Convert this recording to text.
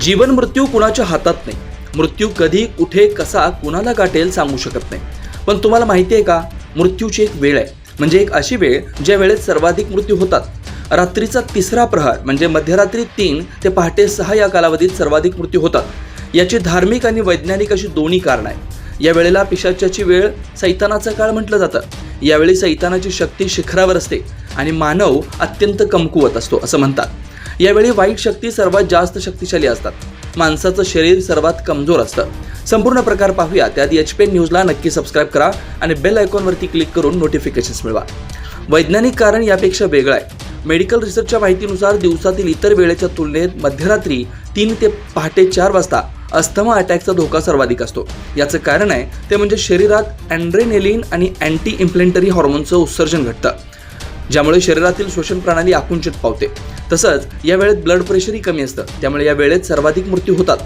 जीवन मृत्यू कुणाच्या हातात नाही. मृत्यू कधी कुठे कसा कुणाला गाठेल सांगू शकत नाही. पण तुम्हाला माहिती आहे का? मृत्यूची एक वेळ आहे. म्हणजे एक अशी वेळ ज्या वेळेत सर्वाधिक मृत्यू होतात. रात्रीचा तिसरा प्रहार म्हणजे मध्यरात्री तीन ते पहाटे सहा या कालावधीत सर्वाधिक मृत्यू होतात. याची धार्मिक आणि वैज्ञानिक अशी दोन्ही कारण आहे या वेळेला पिशाच्याची वेळ सैतानाचा काळ म्हटलं जातं. यावेळी सैतानाची शक्ती शिखरावर असते आणि मानव अत्यंत कमकुवत असतो असं म्हणतात. यावेळी वाईट शक्ती सर्वात जास्त शक्तिशाली असतात. माणसाचं शरीर सर्वात कमजोर असतं. संपूर्ण प्रकार पाहूया. त्यात एच पी न्यूजला नक्की सबस्क्राईब करा आणि बेल आयकॉनवरती क्लिक करून नोटिफिकेशन्स मिळवा. वैज्ञानिक कारण यापेक्षा वेगळं आहे. मेडिकल रिसर्चच्या माहितीनुसार दिवसातील इतर वेळेच्या तुलनेत मध्यरात्री तीन ते पहाटे चार वाजता अस्थमा अटॅकचा धोका सर्वाधिक असतो. याचं कारण आहे ते म्हणजे शरीरात अँड्रेनेलिन आणि अँटी इम्प्लेंटरी हॉर्मोनचं उत्सर्जन घडतं ज्यामुळे शरीरातील श्वसन प्रणाली आकुंचित पावते. तसंच या वेळेत ब्लड प्रेशरही कमी असतं. त्यामुळे या वेळेत सर्वाधिक मृत्यू होतात.